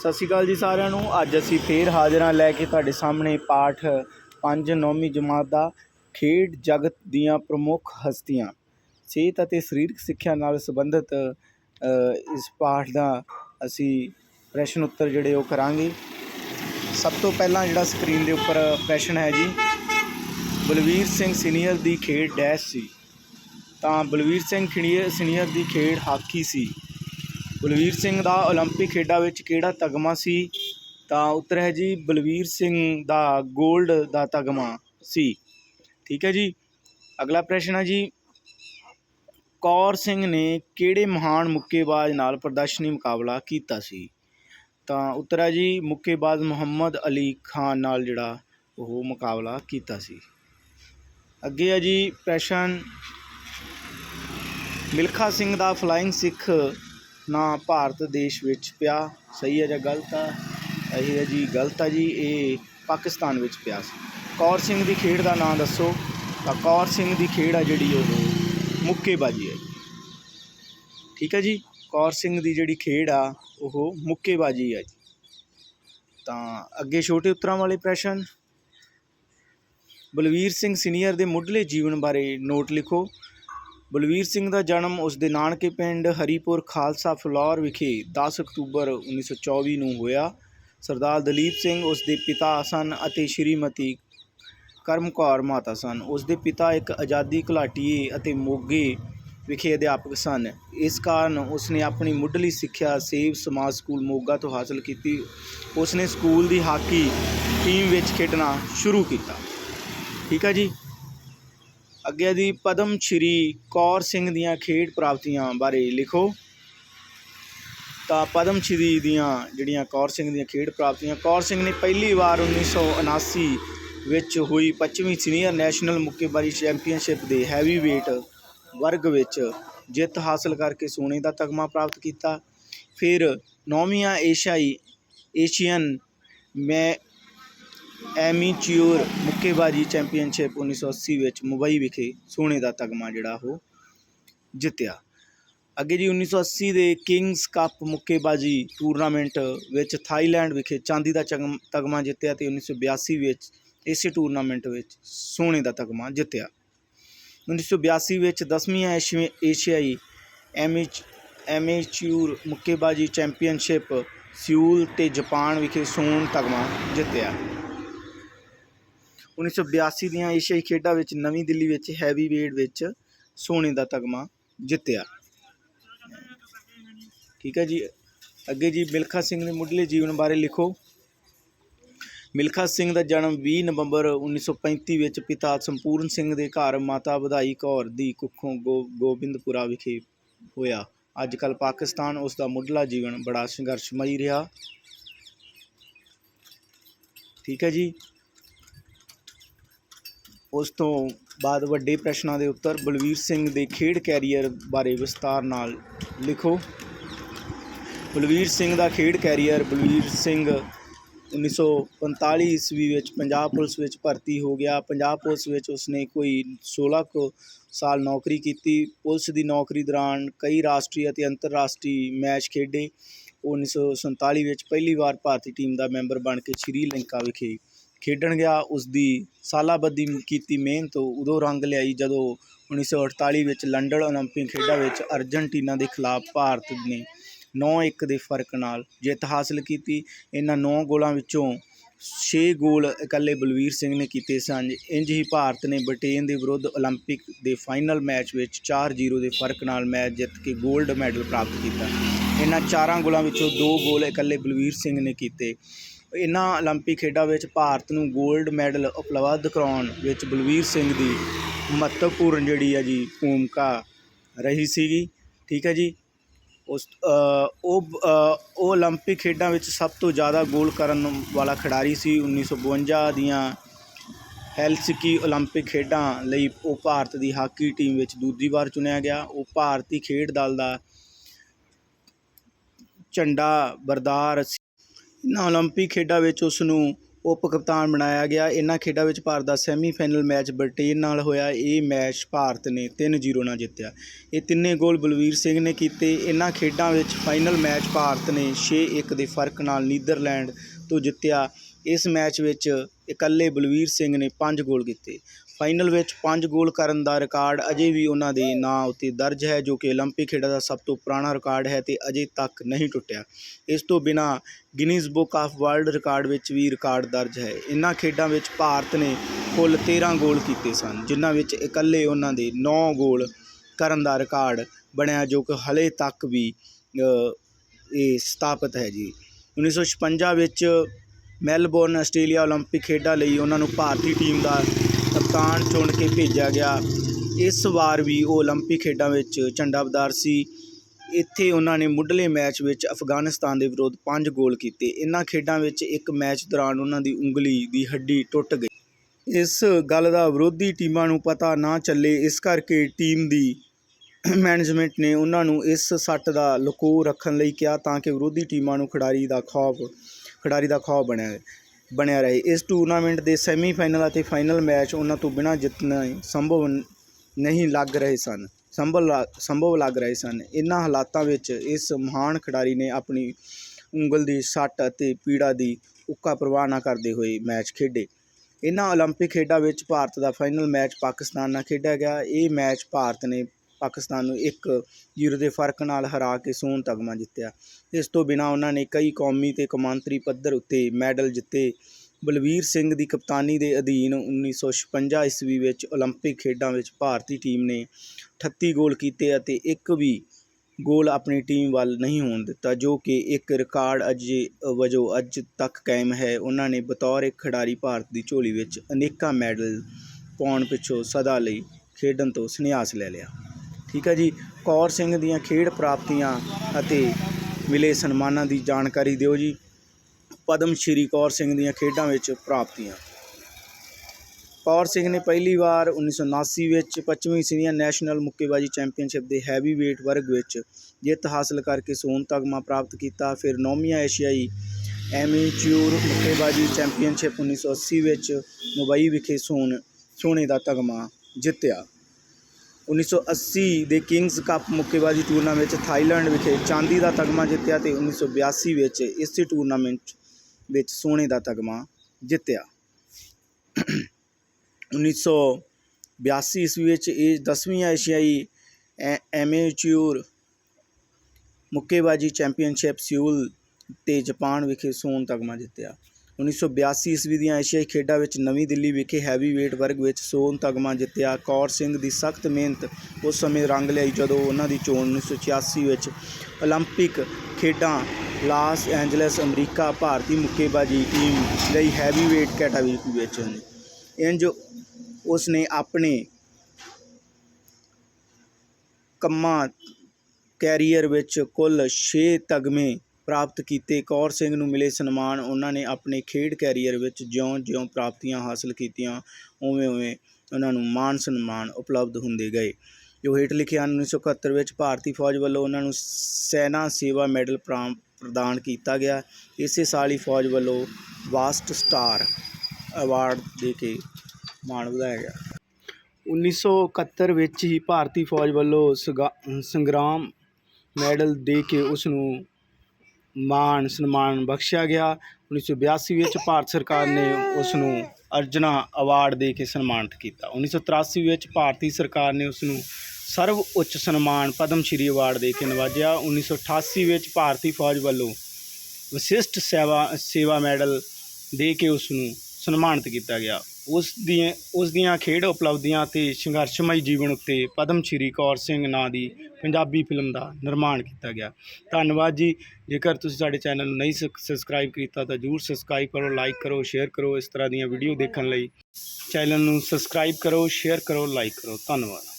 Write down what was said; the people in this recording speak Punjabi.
ਸਤਿ ਸ਼੍ਰੀ ਅਕਾਲ ਜੀ ਸਾਰਿਆਂ ਨੂੰ। ਅੱਜ ਅਸੀਂ ਫੇਰ ਹਾਜ਼ਰਾਂ ਲੈ ਕੇ ਤੁਹਾਡੇ ਸਾਹਮਣੇ ਪਾਠ 5 ਨੌਵੀਂ ਜਮਾਤ ਦਾ ਖੇਡ ਜਗਤ ਦੀਆਂ ਪ੍ਰਮੁੱਖ ਹਸਤੀਆਂ। ਸਿਹਤ ਅਤੇ ਸਰੀਰਕ ਸਿੱਖਿਆ ਨਾਲ ਸੰਬੰਧਿਤ ਇਸ ਪਾਠ ਦਾ ਅਸੀਂ ਪ੍ਰਸ਼ਨ ਉੱਤਰ ਜਿਹੜੇ ਉਹ ਕਰਾਂਗੇ। ਸਭ ਤੋਂ ਪਹਿਲਾਂ ਜਿਹੜਾ ਸਕਰੀਨ ਦੇ ਉੱਪਰ ਪ੍ਰਸ਼ਨ ਹੈ ਜੀ, ਬਲਵੀਰ ਸਿੰਘ ਸੀਨੀਅਰ ਦੀ ਖੇਡ ਡੈਸ਼ ਸੀ। ਤਾਂ ਬਲਵੀਰ ਸਿੰਘ ਖਿਣੀਏ ਸੀਨੀਅਰ ਦੀ ਖੇਡ ਹਾਕੀ ਸੀ। ਬਲਵੀਰ ਸਿੰਘ ਦਾ 올림픽 ਖੇਡਾਂ ਵਿੱਚ ਕਿਹੜਾ ਤਗਮਾ ਸੀ? ਤਾਂ ਉੱਤਰ ਹੈ ਜੀ, ਬਲਵੀਰ ਸਿੰਘ ਦਾ 골ਡ ਦਾ ਤਗਮਾ ਸੀ। ਠੀਕ ਹੈ ਜੀ? ਅਗਲਾ ਪ੍ਰਸ਼ਨ ਹੈ ਜੀ, ਕੌਰ ਸਿੰਘ ਨੇ ਕਿਹੜੇ ਮਹਾਨ ਮੁੱਕੇਬਾਜ਼ ਨਾਲ ਪ੍ਰਦਰਸ਼ਨੀ ਮੁਕਾਬਲਾ ਕੀਤਾ ਸੀ? ਤਾਂ ਉੱਤਰ ਹੈ ਜੀ, ਮੁੱਕੇਬਾਜ਼ ਮੁਹੰਮਦ ਅਲੀ ਖਾਨ ਨਾਲ ਜਿਹੜਾ ਉਹ ਮੁਕਾਬਲਾ ਕੀਤਾ ਸੀ। ਅੱਗੇ ਹੈ ਜੀ ਪ੍ਰਸ਼ਨ, ਮਿਲਖਾ ਸਿੰਘ ਦਾ ਫਲਾਈਂਗ ਸਿੱਖ ਨਾ ਭਾਰਤ ਦੇਸ਼ ਵਿੱਚ ਪਿਆ। ਸਹੀ ਹੈ ਜਾਂ ਗਲਤ ਆ? ਇਹ ਹੈ ਜੀ ਗਲਤ ਆ ਜੀ, ਇਹ ਪਾਕਿਸਤਾਨ ਵਿੱਚ ਪਿਆ ਸੀ। ਕੌਰ ਸਿੰਘ ਦੀ ਖੇਡ ਦਾ ਨਾਂ ਦੱਸੋ। ਤਾਂ ਕੌਰ ਸਿੰਘ ਦੀ ਖੇਡ ਆ ਜਿਹੜੀ ਉਹ ਮੁੱਕੇਬਾਜ਼ੀ ਹੈ ਜੀ। ਠੀਕ ਹੈ ਜੀ? ਕੌਰ ਸਿੰਘ ਦੀ ਜਿਹੜੀ ਖੇਡ ਆ, ਉਹ ਮੁੱਕੇਬਾਜ਼ੀ ਆ ਜੀ। ਤਾਂ ਅੱਗੇ ਛੋਟੇ ਉੱਤਰਾਂ ਵਾਲੇ ਪ੍ਰਸ਼ਨ। ਬਲਵੀਰ ਸਿੰਘ ਸੀਨੀਅਰ ਦੇ ਮੁੱਢਲੇ ਜੀਵਨ ਬਾਰੇ ਨੋਟ ਲਿਖੋ। ਬਲਵੀਰ ਸਿੰਘ ਦਾ ਜਨਮ ਉਸ ਦੇ ਨਾਨਕੇ ਪਿੰਡ ਹਰੀਪੁਰ ਖਾਲਸਾ ਫਲੌਰ ਵਿਖੇ 10 ਅਕਤੂਬਰ 1924 ਨੂੰ ਹੋਇਆ। ਸਰਦਾਰ ਦਲੀਪ ਸਿੰਘ ਉਸ ਦੇ ਪਿਤਾ ਸਨ ਅਤੇ ਸ਼੍ਰੀਮਤੀ ਕਰਮਕੌਰ ਮਾਤਾ ਸਨ। ਉਸ ਦੇ ਪਿਤਾ ਇੱਕ ਆਜ਼ਾਦੀ ਘੁਲਾਟੀਏ ਅਤੇ ਮੋਗੇ ਵਿਖੇ ਅਧਿਆਪਕ ਸਨ। ਇਸ ਕਾਰਨ ਉਸ ਨੇ ਆਪਣੀ ਮੁੱਢਲੀ ਸਿੱਖਿਆ ਸੇਵ ਸਮਾਜ ਸਕੂਲ ਮੋਗਾ ਤੋਂ ਹਾਸਲ ਕੀਤੀ। ਉਸ ਨੇ ਸਕੂਲ ਦੀ ਹਾਕੀ ਟੀਮ ਵਿੱਚ ਖੇਡਣਾ ਸ਼ੁਰੂ ਕੀਤਾ। ਠੀਕ ਹੈ ਜੀ? ਅੱਗੇ ਦੀ ਪਦਮ ਸ਼੍ਰੀ ਕੌਰ ਸਿੰਘ ਦੀਆਂ ਖੇਡ ਪ੍ਰਾਪਤੀਆਂ ਬਾਰੇ ਲਿਖੋ। ਤਾਂ ਪਦਮ ਸ਼੍ਰੀ ਦੀਆਂ ਜਿਹੜੀਆਂ ਕੌਰ ਸਿੰਘ ਦੀਆਂ ਖੇਡ ਪ੍ਰਾਪਤੀਆਂ, ਕੌਰ ਸਿੰਘ ਨੇ ਪਹਿਲੀ ਵਾਰ 1979 ਵਿੱਚ ਹੋਈ ਪੱਛਮੀ ਸੀਨੀਅਰ ਨੈਸ਼ਨਲ ਮੁੱਕੇਬਾਜ਼ੀ ਚੈਂਪੀਅਨਸ਼ਿਪ ਦੇ ਹੈਵੀਵੇਟ ਵਰਗ ਵਿੱਚ ਜਿੱਤ ਹਾਸਲ ਕਰਕੇ ਸੋਨੇ ਦਾ ਤਗਮਾ ਪ੍ਰਾਪਤ ਕੀਤਾ। ਫਿਰ ਨੌਵੀਆਂ ਏਸ਼ੀਆਈ, ਏਸ਼ੀਅਨ ਮੈਂ ਐਮੀਚਿਓਰ ਮੁੱਕੇਬਾਜ਼ੀ ਚੈਂਪੀਅਨਸ਼ਿਪ 1980 ਵਿੱਚ ਮੁੰਬਈ ਵਿਖੇ ਸੋਨੇ ਦਾ ਤਗਮਾ ਜਿਹੜਾ ਉਹ ਜਿੱਤਿਆ। ਅੱਗੇ ਜੀ 1980 ਦੇ ਕਿੰਗਸ ਕੱਪ ਮੁੱਕੇਬਾਜ਼ੀ ਟੂਰਨਾਮੈਂਟ ਵਿੱਚ ਥਾਈਲੈਂਡ ਵਿਖੇ ਚਾਂਦੀ ਦਾ ਚਗਮ- ਤਗਮਾ ਜਿੱਤਿਆ ਤੇ 1982 ਵਿੱਚ ਇਸੇ ਟੂਰਨਾਮੈਂਟ ਵਿੱਚ ਸੋਨੇ ਦਾ ਤਗਮਾ ਜਿੱਤਿਆ। 1982 ਵਿੱਚ 10ਵੀਂ ਏਸ਼ੀ- ਏਸ਼ੀਆਈ ਐਮੇਚ, ਐਮੇਚਿਓਰ ਮੁੱਕੇਬਾਜ਼ੀ ਚੈਂਪੀਅਨਸ਼ਿਪ ਸਿਊਲ ਤੇ ਜਾਪਾਨ ਵਿਖੇ ਸੋਨ ਤਗਮਾ ਜਿੱਤਿਆ। 1982 ਦੀਆਂ ਏਸ਼ੀਆਈ ਖੇਡਾਂ ਵਿੱਚ ਨਵੀਂ ਦਿੱਲੀ ਵਿੱਚ ਹੈਵੀ weight ਵਿੱਚ ਸੋਨੇ ਦਾ ਤਗਮਾ ਜਿੱਤਿਆ। ਠੀਕ ਹੈ ਜੀ। ਅੱਗੇ ਜੀ ਮਿਲਖਾ ਸਿੰਘ ਦੇ ਮੁੱਢਲੇ ਜੀਵਨ ਬਾਰੇ ਲਿਖੋ। ਮਿਲਖਾ ਸਿੰਘ ਦਾ ਜਨਮ 20 ਨਵੰਬਰ 1935 ਵਿੱਚ ਪਿਤਾ ਸੰਪੂਰਨ ਸਿੰਘ ਦੇ ਘਰ ਮਾਤਾ ਵਧਾਈ ਕੌਰ ਦੀ ਕੁੱਖੋਂ ਗੋ, ਗੋਬਿੰਦਪੁਰਾ ਵਿਖੇ ਹੋਇਆ। ਅੱਜ ਕੱਲ ਪਾਕਿਸਤਾਨ ਉਸ ਦਾ ਮੁੱਢਲਾ ਜੀਵਨ ਬੜਾ ਸੰਘਰਸ਼ਮਈ ਰਿਹਾ। ਠੀਕ ਹੈ ਜੀ। ਉਸ ਤੋਂ ਬਾਅਦ ਵੱਡੇ ਪ੍ਰਸ਼ਨਾਂ ਦੇ ਉੱਤਰ ਬਲਵੀਰ ਸਿੰਘ ਦੇ ਖੇਡ ਕੈਰੀਅਰ ਬਾਰੇ ਵਿਸਤਾਰ ਨਾਲ ਲਿਖੋ। ਬਲਵੀਰ ਸਿੰਘ ਦਾ ਖੇਡ ਕੈਰੀਅਰ ਬਲਵੀਰ ਸਿੰਘ 1945 ਈਸਵੀ ਵਿੱਚ ਪੰਜਾਬ ਪੁਲਿਸ ਵਿੱਚ ਭਰਤੀ ਹੋ ਗਿਆ। ਪੰਜਾਬ ਪੁਲਿਸ ਵਿੱਚ ਉਸਨੇ ਕੋਈ 16 ਕੁ ਸਾਲ ਨੌਕਰੀ ਕੀਤੀ। ਪੁਲਿਸ ਦੀ ਨੌਕਰੀ ਦੌਰਾਨ ਕਈ ਰਾਸ਼ਟਰੀ ਅਤੇ ਅੰਤਰਰਾਸ਼ਟਰੀ ਮੈਚ ਖੇਡੇ। ਉਹ 1947 ਵਿੱਚ ਪਹਿਲੀ ਵਾਰ ਭਾਰਤੀ ਟੀਮ ਦਾ ਮੈਂਬਰ ਬਣ ਕੇ ਸ਼੍ਰੀਲੰਕਾ ਵਿਖੇ ਖੇਡਣ ਗਿਆ ਉਸ ਦੀ ਸਾਲਾਬੱਦੀ ਕੀਤੀ ਮਿਹਨਤ, ਉਦੋਂ ਰੰਗ ਲਿਆਈ ਜਦੋਂ 1948 ਵਿੱਚ ਲੰਡਨ ਓਲੰਪਿਕ ਖੇਡਾਂ ਵਿੱਚ ਅਰਜਨਟੀਨਾ ਦੇ ਖਿਲਾਫ ਭਾਰਤ ਨੇ 9-1 ਦੇ ਫ਼ਰਕ ਨਾਲ ਜਿੱਤ ਹਾਸਲ ਕੀਤੀ। ਇਹਨਾਂ ਨੌਂ ਗੋਲਾਂ ਵਿੱਚੋਂ ਛੇ ਗੋਲ ਇਕੱਲੇ ਬਲਵੀਰ ਸਿੰਘ ਨੇ ਕੀਤੇ ਸਨ। ਇੰਝ ਹੀ ਭਾਰਤ ਨੇ ਬ੍ਰਿਟੇਨ ਦੇ ਵਿਰੁੱਧ ਓਲੰਪਿਕ ਦੇ ਫਾਈਨਲ ਮੈਚ ਵਿੱਚ 4-0 ਦੇ ਫ਼ਰਕ ਨਾਲ ਮੈਚ ਜਿੱਤ ਕੇ 골ਡ ਮੈਡਲ ਪ੍ਰਾਪਤ ਕੀਤਾ। ਇਹਨਾਂ ਚਾਰਾਂ ਗੋਲਾਂ ਵਿੱਚੋਂ ਦੋ ਗੋਲ ਇਕੱਲੇ ਬਲਵੀਰ ਸਿੰਘ ਨੇ ਕੀਤੇ। ਇਹਨਾਂ ਓਲੰਪਿਕ ਖੇਡਾਂ ਵਿੱਚ ਭਾਰਤ ਨੂੰ ਗੋਲਡ ਮੈਡਲ ਉਪਲਬਧ ਕਰਾਉਣ ਵਿੱਚ ਬਲਵੀਰ ਸਿੰਘ ਦੀ ਮਹੱਤਵਪੂਰਨ ਜਿਹੜੀ ਆ ਜੀ ਭੂਮਿਕਾ ਰਹੀ ਸੀਗੀ, ਠੀਕ ਹੈ ਜੀ। ਉਸ ਉਹ ਉਹ ਓਲੰਪਿਕ ਖੇਡਾਂ ਵਿੱਚ ਸਭ ਤੋਂ ਜ਼ਿਆਦਾ ਗੋਲ ਕਰਨ ਵਾਲਾ ਖਿਡਾਰੀ ਸੀ 1952 ਦੀਆਂ ਹੈਲਸਿਕੀ ਓਲੰਪਿਕ ਖੇਡਾਂ ਲਈ ਉਹ ਭਾਰਤ ਦੀ ਹਾਕੀ ਟੀਮ ਵਿੱਚ ਦੂਜੀ ਵਾਰ ਚੁਣਿਆ ਗਿਆ। ਉਹ ਭਾਰਤੀ ਖੇਡ ਦਲ ਦਾ ਝੰਡਾ ਬਰਦਾਰ ਸੀ ਇਹਨਾਂ ਓਲੰਪਿਕ ਖੇਡਾਂ ਵਿੱਚ ਉਸ ਨੂੰ ਉਪ ਕਪਤਾਨ ਬਣਾਇਆ ਗਿਆ। ਇਹਨਾਂ ਖੇਡਾਂ ਵਿੱਚ ਭਾਰਤ ਦਾ ਸੈਮੀਫਾਈਨਲ ਮੈਚ ਬ੍ਰਿਟੇਨ ਨਾਲ ਹੋਇਆ। ਇਹ ਮੈਚ ਭਾਰਤ ਨੇ 3-0 ਨਾਲ ਜਿੱਤਿਆ। ਇਹ ਤਿੰਨੇ ਗੋਲ ਬਲਵੀਰ ਸਿੰਘ ਨੇ ਕੀਤੇ। ਇਹਨਾਂ ਖੇਡਾਂ ਵਿੱਚ ਫਾਈਨਲ ਮੈਚ ਭਾਰਤ ਨੇ 6-1 ਦੇ ਫ਼ਰਕ ਨਾਲ ਨੀਦਰਲੈਂਡ ਤੋਂ ਜਿੱਤਿਆ। ਇਸ ਮੈਚ ਵਿੱਚ ਇਕੱਲੇ ਬਲਵੀਰ ਸਿੰਘ ਨੇ ਪੰਜ ਗੋਲ ਕੀਤੇ। ਫਾਈਨਲ ਵਿੱਚ 5 ਗੋਲ ਕਰਨ ਦਾ ਰਿਕਾਰਡ ਅਜੇ ਵੀ ਉਹਨਾਂ ਦੇ ਨਾਂ ਉੱਤੇ ਦਰਜ ਹੈ ਜੋ ਕਿ 올림픽 ਖੇਡਾਂ ਦਾ ਸਭ ਤੋਂ ਪੁਰਾਣਾ ਰਿਕਾਰਡ ਹੈ ਤੇ ਅਜੇ ਤੱਕ ਨਹੀਂ ਟੁੱਟਿਆ ਇਸ ਤੋਂ ਬਿਨਾ Guinness book of world record ਵਿੱਚ ਵੀ ਰਿਕਾਰਡ ਦਰਜ ਹੈ ਇਨ੍ਹਾਂ ਖੇਡਾਂ ਵਿੱਚ ਭਾਰਤ ਨੇ ਕੁੱਲ 13 ਗੋਲ ਕੀਤੇ ਸਨ ਜਿਨ੍ਹਾਂ ਵਿੱਚ ਇਕੱਲੇ ਉਹਨਾਂ ਦੇ 9 ਗੋਲ ਕਰਨ ਦਾ ਰਿਕਾਰਡ ਬਣਿਆ ਜੋ ਕਿ ਹਲੇ ਤੱਕ ਵੀ ਅ, ਇਹ ਸਥਾਪਿਤ ਹੈ ਜੀ 1956 ਵਿੱਚ ਮੈਲਬੌਰਨ ਆਸਟ੍ਰੇਲੀਆ 올림픽 ਖੇਡਾਂ ਲਈ ਉਹਨਾਂ ਨੂੰ ਭਾਰਤੀ ਟੀਮ ਦਾ ਸਥਾਨ ਚੁਣ ਕੇ ਭੇਜਿਆ ਗਿਆ। ਇਸ ਵਾਰ ਵੀ ਉਹ ਓਲੰਪਿਕ ਖੇਡਾਂ ਵਿੱਚ ਝੰਡਾ ਝੰਡਾਬਦਾਰ ਸੀ। ਇੱਥੇ ਉਹਨਾਂ ਨੇ ਮੁੱਢਲੇ ਮੈਚ ਵਿੱਚ ਅਫਗਾਨਿਸਤਾਨ ਦੇ ਵਿਰੁੱਧ 5 ਗੋਲ ਕੀਤੇ। ਇਹਨਾਂ ਖੇਡਾਂ ਵਿੱਚ ਇੱਕ ਮੈਚ ਦੌਰਾਨ ਉਹਨਾਂ ਦੀ ਉਂਗਲੀ ਦੀ ਹੱਡੀ ਟੁੱਟ ਗਈ। ਇਸ ਗੱਲ ਦਾ ਵਿਰੋਧੀ ਟੀਮਾਂ ਨੂੰ ਪਤਾ ਨਾ ਚੱਲੇ, ਇਸ ਕਰਕੇ ਟੀਮ ਦੀ ਮੈਨੇਜਮੈਂਟ ਨੇ ਉਹਨਾਂ ਨੂੰ ਇਸ ਸੱਟ ਦਾ ਲੁਕੋ ਰੱਖਣ ਲਈ ਕਿਹਾ ਤਾਂ ਕਿ ਵਿਰੋਧੀ ਟੀਮਾਂ ਨੂੰ ਖਿਡਾਰੀ ਦਾ ਖੌਫ ਖਿਡਾਰੀ ਦਾ ਖੌਫ ਬਣਿਆ। ਬਣਿਆ ਰਹੇ। ਇਸ ਟੂਰਨਾਮੈਂਟ ਦੇ ਸੈਮੀਫਾਈਨਲ ਅਤੇ ਫਾਈਨਲ ਮੈਚ ਉਹਨਾਂ ਤੋਂ ਬਿਨਾਂ ਜਿੱਤਣਾ ਸੰਭਵ ਨਹੀਂ ਲੱਗ ਰਹੇ ਸਨ। ਸੰਭਵ ਸੰਭਵ ਲੱਗ ਰਹੇ ਸਨ। ਇਨ੍ਹਾਂ ਹਾਲਾਤਾਂ ਵਿੱਚ ਇਸ ਮਹਾਨ ਖਿਡਾਰੀ ਨੇ ਆਪਣੀ ਉਂਗਲ ਦੀ ਸੱਟ ਅਤੇ ਪੀੜਾ ਦੀ ਉੱਕਾ ਪ੍ਰਵਾਹ ਨਾ ਕਰਦੇ ਹੋਏ ਮੈਚ ਖੇਡੇ। ਇਨ੍ਹਾਂ ਓਲੰਪਿਕ ਖੇਡਾਂ ਵਿੱਚ ਭਾਰਤ ਦਾ ਫਾਈਨਲ ਮੈਚ ਪਾਕਿਸਤਾਨ ਨਾਲ ਖੇਡਿਆ ਗਿਆ। ਇਹ ਮੈਚ ਭਾਰਤ ਨੇ ਪਾਕਿਸਤਾਨ ਨੂੰ 1-0 ਦੇ ਫਰਕ ਨਾਲ ਹਰਾ ਕੇ ਸੋਨ ਤਗਮਾ ਜਿੱਤਿਆ ਇਸ ਤੋਂ ਬਿਨਾਂ ਉਹਨਾਂ ਨੇ ਕਈ ਕੌਮੀ ਤੇ ਕੌਮਾਂਤਰੀ ਪੱਧਰ ਉੱਤੇ ਮੈਡਲ ਜਿੱਤੇ ਬਲਵੀਰ ਸਿੰਘ ਦੀ ਕਪਤਾਨੀ ਦੇ ਅਧੀਨ 1956 ਈਸਵੀ ਵਿੱਚ 올림픽 ਖੇਡਾਂ ਵਿੱਚ ਭਾਰਤੀ ਟੀਮ ਨੇ 38 ਗੋਲ ਕੀਤੇ ਅਤੇ ਇੱਕ ਵੀ ਗੋਲ ਆਪਣੀ ਟੀਮ ਵੱਲ ਨਹੀਂ ਹੋਣ ਦਿੱਤਾ ਜੋ ਕਿ ਇੱਕ ਰਿਕਾਰਡ ਅਜੇ ਵਜੋਂ ਅੱਜ ਤੱਕ ਕਾਇਮ ਹੈ ਉਹਨਾਂ ਨੇ ਬਤੌਰ ਇੱਕ ਖਿਡਾਰੀ ਭਾਰਤ ਦੀ ਝੋਲੀ ਵਿੱਚ ਅਨੇਕਾਂ ਮੈਡਲ ਪਾਉਣ ਪਿੱਛੋਂ ਸਦਾ ਲਈ ਖੇਡਣ ਤੋਂ ਸੰਨਿਆਸ ਲੈ ਲਿਆ ਠੀਕ ਹੈ ਜੀ। ਕੌਰ ਸਿੰਘ ਦੀਆਂ ਖੇਡ ਪ੍ਰਾਪਤੀਆਂ ਅਤੇ ਮਿਲੇ ਸਨਮਾਨਾਂ ਦੀ ਜਾਣਕਾਰੀ ਦਿਓ ਜੀ। ਪਦਮ ਸ਼੍ਰੀ ਕੌਰ ਸਿੰਘ ਦੀਆਂ ਖੇਡਾਂ ਵਿੱਚ ਪ੍ਰਾਪਤੀਆਂ। ਕੌਰ ਸਿੰਘ ਨੇ ਪਹਿਲੀ ਵਾਰ 1979 ਵਿੱਚ ਪੱਛਮੀ ਸੀਨੀਅਰ ਨੈਸ਼ਨਲ ਮੁੱਕੇਬਾਜ਼ੀ ਚੈਂਪੀਅਨਸ਼ਿਪ ਦੇ ਹੈਵੀ weight ਵਰਗ ਵਿੱਚ ਜਿੱਤ ਹਾਸਲ ਕਰਕੇ ਸੋਨ ਤਗਮਾ ਪ੍ਰਾਪਤ ਕੀਤਾ। ਫਿਰ ਨੌਵੀਆਂ ਏਸ਼ੀਆਈ ਐਮੇਚਿਓਰ ਮੁੱਕੇਬਾਜ਼ੀ ਚੈਂਪੀਅਨਸ਼ਿਪ 1980 ਵਿੱਚ ਮੁੰਬਈ ਵਿਖੇ ਸੋਨ, ਸੋਨੇ ਦਾ ਤਗਮਾ ਜਿੱਤਿਆ। 1980 ਦੇ ਕਿੰਗਜ਼ ਕੱਪ ਮੁੱਕੇਬਾਜ਼ੀ ਟੂਰਨਾਮੈਂਟ ਵਿੱਚ ਥਾਈਲੈਂਡ ਵਿਖੇ ਚਾਂਦੀ ਦਾ ਤਗਮਾ ਜਿੱਤਿਆ ਤੇ 1982 ਵਿੱਚ ਇਸੇ ਟੂਰਨਾਮੈਂਟ ਵਿੱਚ ਸੋਨੇ ਦਾ ਤਗਮਾ ਜਿੱਤਿਆ। 1982 ਈਸਵੀ ਵਿੱਚ ਇਹ 10ਵੀਂ ਏਸ਼ੀਆਈ ਐ- ਐਮੇਚਿਓਰ ਮੁੱਕੇਬਾਜ਼ੀ ਚੈਂਪੀਅਨਸ਼ਿਪ ਸਿਊਲ ਤੇ ਜਾਪਾਨ ਵਿਖੇ ਸੋਨ ਤਗਮਾ ਜਿੱਤਿਆ। ਉੱਨੀ ਸੌ ਬਿਆਸੀ ਈਸਵੀ ਦੀਆਂ ਏਸ਼ੀਆਈ ਖੇਡਾਂ ਵਿੱਚ ਨਵੀਂ ਦਿੱਲੀ ਵਿਖੇ ਹੈਵੀਵੇਟ ਵਰਗ ਵਿੱਚ ਸੋਨ ਤਗਮਾ ਜਿੱਤਿਆ। ਕੌਰ ਸਿੰਘ ਦੀ ਸਖਤ ਮਿਹਨਤ ਉਸ ਸਮੇਂ ਰੰਗ ਲਿਆਈ ਜਦੋਂ ਉਹਨਾਂ ਦੀ ਚੋਣ ਉੱਨੀ ਸੌ ਛਿਆਸੀ ਵਿੱਚ ਓਲੰਪਿਕ ਖੇਡਾਂ ਲਾਸ ਐਂਜਲਸ ਅਮਰੀਕਾ, ਭਾਰਤੀ ਮੁੱਕੇਬਾਜ਼ੀ ਟੀਮ ਲਈ ਹੈਵੀਵੇਟ ਕੈਟਾਗਰੀ ਵਿੱਚ ਇੰਜ ਉਸ ਨੇ ਆਪਣੇ ਕੰਮਾਂ ਕੈਰੀਅਰ ਵਿੱਚ ਕੁੱਲ 6 ਤਗਮੇ ਪ੍ਰਾਪਤ ਕੀਤੇ। ਕੌਰ ਸਿੰਘ ਨੂੰ ਮਿਲੇ ਸਨਮਾਨ। ਉਹਨਾਂ ਨੇ ਆਪਣੇ ਖੇਡ ਕੈਰੀਅਰ ਵਿੱਚ ਜਿਉਂ-ਜਿਉਂ ਪ੍ਰਾਪਤੀਆਂ ਹਾਸਲ ਕੀਤੀਆਂ। ਉਵੇਂ-ਉਵੇਂ ਉਹਨਾਂ ਨੂੰ ਮਾਣ ਸਨਮਾਨ ਉਪਲਬਧ ਹੁੰਦੇ ਗਏ। ਜੋ ਹੇਠ ਲਿਖੇ ਹਨ 1971 ਵਿੱਚ ਭਾਰਤੀ ਫੌਜ ਵੱਲੋਂ ਉਹਨਾਂ ਨੂੰ ਸੈਨਾ ਸੇਵਾ ਮੈਡਲ ਪ੍ਰਾ- ਪ੍ਰਦਾਨ ਕੀਤਾ ਗਿਆ। ਇਸੇ ਸਾਲ ਹੀ ਫੌਜ ਵੱਲੋਂ ਵਾਸਟ ਸਟਾਰ ਅਵਾਰਡ ਦੇ ਕੇ ਮਾਣ ਵਧਾਇਆ ਗਿਆ। 1971 ਵਿੱਚ ਹੀ ਭਾਰਤੀ ਫੌਜ ਵੱਲੋਂ ਸਗਾ- ਸੰਗਰਾਮ ਮੈਡਲ ਦੇ ਕੇ ਉਸ ਨੂੰ ਮਾਣ, ਸਨਮਾਨ ਬਖਸ਼ਿਆ ਗਿਆ। 1982 ਵਿੱਚ ਭਾਰਤ ਸਰਕਾਰ ਨੇ ਉਸ ਨੂੰ ਅਰਜਨਾ ਅਵਾਰਡ ਦੇ ਕੇ ਸਨਮਾਨਿਤ ਕੀਤਾ। 1983 ਵਿੱਚ ਭਾਰਤੀ ਸਰਕਾਰ ਨੇ ਉਸ ਨੂੰ ਸਰਵ ਉੱਚ ਸਨਮਾਨ ਪਦਮ ਸ਼੍ਰੀ ਅਵਾਰਡ ਦੇ ਕੇ ਨਵਾਜਿਆ। 1988 ਵਿੱਚ ਭਾਰਤੀ ਫੌਜ ਵੱਲੋਂ ਵਿਸ਼ਿਸ਼ਟ ਸੇਵਾ ਸੇਵਾ ਮੈਡਲ ਦੇ ਕੇ ਉਸ ਨੂੰ ਸਨਮਾਨਿਤ ਕੀਤਾ ਗਿਆ। ਉਸ ਦੀਆਂ ਉਸ ਦੀਆਂ ਖੇਡ ਉਪਲਬਧੀਆਂ ਅਤੇ ਸੰਘਰਸ਼ਮਈ ਜੀਵਨ ਉੱਤੇ ਪਦਮ ਸ਼੍ਰੀ ਕੌਰ ਸਿੰਘ ਨਾਂ ਦੀ ਪੰਜਾਬੀ ਫਿਲਮ ਦਾ ਨਿਰਮਾਣ ਕੀਤਾ ਗਿਆ। ਧੰਨਵਾਦ ਜੀ। ਜੇਕਰ ਤੁਸੀਂ ਸਾਡੇ ਚੈਨਲ ਨੂੰ ਨਹੀਂ ਸਬਸਕ੍ਰਾਈਬ ਕੀਤਾ ਤਾਂ ਜਰੂਰ ਸਬਸਕ੍ਰਾਈਬ ਕਰੋ ਲਾਈਕ ਕਰੋ ਸ਼ੇਅਰ ਕਰੋ ਇਸ ਤਰ੍ਹਾਂ ਦੀਆਂ ਵੀਡੀਓ ਦੇਖਣ ਲਈ। ਚੈਨਲ ਨੂੰ ਸਬਸਕ੍ਰਾਈਬ ਕਰੋ ਸ਼ੇਅਰ ਕਰੋ ਲਾਈਕ ਕਰੋ। ਧੰਨਵਾਦ।